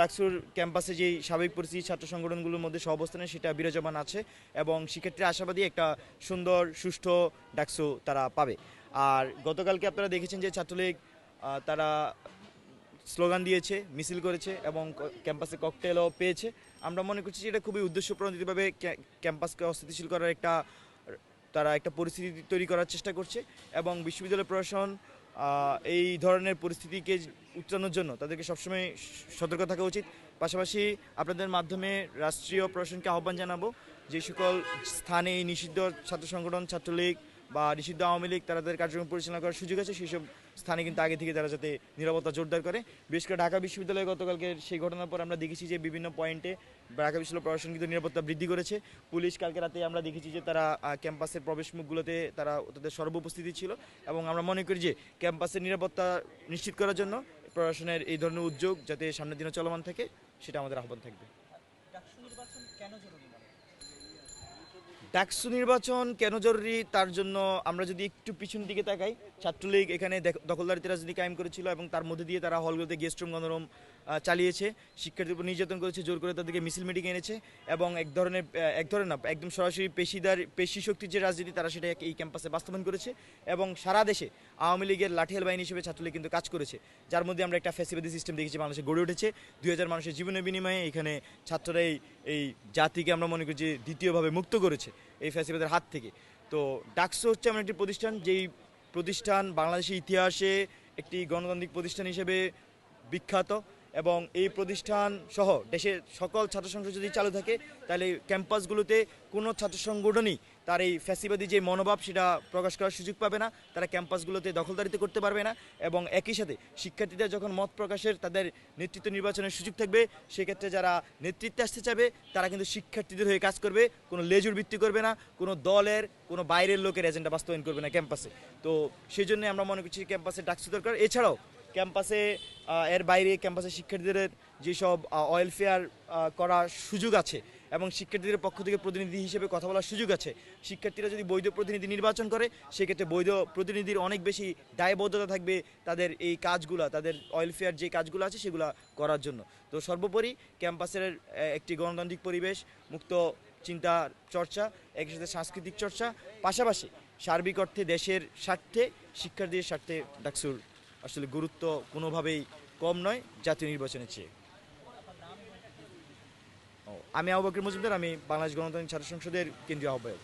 ডাকসুর ক্যাম্পাসে যেই স্বাভাবিক পরিস্থিতি ছাত্র সংগঠনগুলোর মধ্যে সহাবস্থানে সেটা বিরাজমান আছে এবং শিক্ষার্থীরা আশাবাদী একটা সুন্দর, সুষ্ঠু ডাকসু তারা পাবে। আর গতকালকে আপনারা দেখেছেন যে ছাত্রলীগ তারা স্লোগান দিয়েছে, মিছিল করেছে এবং ক্যাম্পাসে ককটেলও পেয়েছে। আমরা মনে করছি যে এটা খুবই উদ্দেশ্যপ্রণোদিতভাবে ক্যা- ক্যাম্পাসকে অস্থিতিশীল করার একটা, তারা একটা পরিস্থিতি তৈরি করার চেষ্টা করছে এবং বিশ্ববিদ্যালয় প্রশাসন এই ধরনের পরিস্থিতিকে উত্তরানোর জন্য। তাদেরকে সবসময় সতর্ক থাকা উচিত। পাশাপাশি আপনাদের মাধ্যমে রাষ্ট্রীয় প্রশাসনকে আহ্বান জানাব যে সকল স্থানে এই নিষিদ্ধ ছাত্র সংগঠন, ছাত্রলীগ বা নিষিদ্ধ আওয়ামী লীগ, তারা তাদের কার্যক্রম পরিচালনা করার সুযোগ আছে। সেই সব স্থানে কিন্তু আগে থেকে তারা যাতে নিরাপত্তা জোরদার করে। বিশেষ করে ঢাকা বিশ্ববিদ্যালয়ে গতকালকে সেই ঘটনার পর আমরা দেখেছি যে বিভিন্ন পয়েন্টে ঢাকা বিশ্ববিদ্যালয় প্রশাসন কিন্তু নিরাপত্তা বৃদ্ধি করেছে। পুলিশ কালকে রাতে আমরা দেখেছি যে তারা ক্যাম্পাসের প্রবেশ মুখগুলোতে তারা তাদের সর্ব সর্বোপস্থিতি ছিল এবং আমরা মনে করি যে ক্যাম্পাসের নিরাপত্তা নিশ্চিত করার জন্য প্রশাসনের এই ধরনের উদ্যোগ যাতে সামনের দিনে চলমান থাকে সেটা আমাদের আহ্বান থাকবে। ডাকসু নির্বাচন কেন জরুরি তার জন্য আমরা যদি একটু পিছন দিকে তাকাই ছাত্রলীগ এখানে দেখ- দখলদারিতে রাজনীতি কায়েম করেছিল এবং তার মধ্যে দিয়ে তারা হলগুলোতে গেস্ট রুম গণরুম চালিয়েছে, শিক্ষার্থীর উপর নির্যাতন করেছে, জোর করে তাদেরকে মিছিল মিটিং এনেছে এবং এক ধরনের এক ধরনের না, একদম সরাসরি পেশিদার, পেশি শক্তির যে রাজনীতি, তারা সেটা এই ক্যাম্পাসে বাস্তবায়ন করেছে এবং সারা দেশে আওয়ামী লীগের লাঠিয়াল বাহিনী হিসেবে ছাত্রলীগ কিন্তু কাজ করেছে, যার মধ্যে আমরা একটা ফ্যাসিবাদী সিস্টেম দেখেছি, বাংলাদেশে গড়ে উঠেছে। দুই হাজার মানুষের জীবনের বিনিময়ে এখানে ছাত্ররা এই এই জাতিকে আমরা মনে করি যে দ্বিতীয়ভাবে মুক্ত করেছে এই ফ্যাসিবাদের হাত থেকে। তো ডাকসো হচ্ছে এমন একটি প্রতিষ্ঠান, যেই প্রতিষ্ঠান বাংলাদেশের ইতিহাসে একটি গণতান্ত্রিক প্রতিষ্ঠান হিসেবে বিখ্যাত। এবং এই প্রতিষ্ঠান সহ দেশের সকল ছাত্র সংসদ যদি চালু থাকে, তাহলে ক্যাম্পাসগুলোতে কোনো ছাত্র সংগঠনই তার এই ফ্যাসিবাদী যে মনোভাব সেটা প্রকাশ করার সুযোগ পাবে না। তারা ক্যাম্পাসগুলোতে দখলদারিত্ব করতে পারবে না এবং একই সাথে শিক্ষার্থীদের যখন মত প্রকাশের তাদের নেতৃত্ব নির্বাচনের সুযোগ থাকবে, সেক্ষেত্রে যারা নেতৃত্বে আসতে চাবে তারা কিন্তু শিক্ষার্থীদের হয়ে কাজ করবে, কোনো লেজুর ভিত্তি করবে না, কোনো দলের, কোনো বাইরের লোকের এজেন্ডা বাস্তবায়ন করবে না ক্যাম্পাসে। তো সেই জন্য আমরা মনে করছি ক্যাম্পাসে ডাকসু দরকার। এছাড়াও ক্যাম্পাসে এর বাইরে ক্যাম্পাসে শিক্ষার্থীদের যেসব ওয়েলফেয়ার করার সুযোগ আছে এবং শিক্ষার্থীদের পক্ষ থেকে প্রতিনিধি হিসেবে কথা বলার সুযোগ আছে, শিক্ষার্থীরা যদি বৈধ প্রতিনিধি নির্বাচন করে, সেক্ষেত্রে বৈধ প্রতিনিধির অনেক বেশি দায়বদ্ধতা থাকবে তাদের এই কাজগুলো, তাদের ওয়েলফেয়ার যে কাজগুলো আছে সেগুলো করার জন্য। তো সর্বোপরি ক্যাম্পাসের একটি গণতান্ত্রিক পরিবেশ, মুক্ত চিন্তা চর্চা, একই সাথে সাংস্কৃতিক চর্চা, পাশাপাশি সার্বিক অর্থে দেশের স্বার্থে, শিক্ষার্থীদের স্বার্থে ডাকসুর আসলে গুরুত্ব কোনোভাবেই কম নয়, জাতীয় নির্বাচনের চেয়ে। আমি আবু বকর মজুমদার, আমি বাংলাদেশ গণতান্ত্রিক ছাত্র সংসদের কেন্দ্রীয় আহ্বায়ক।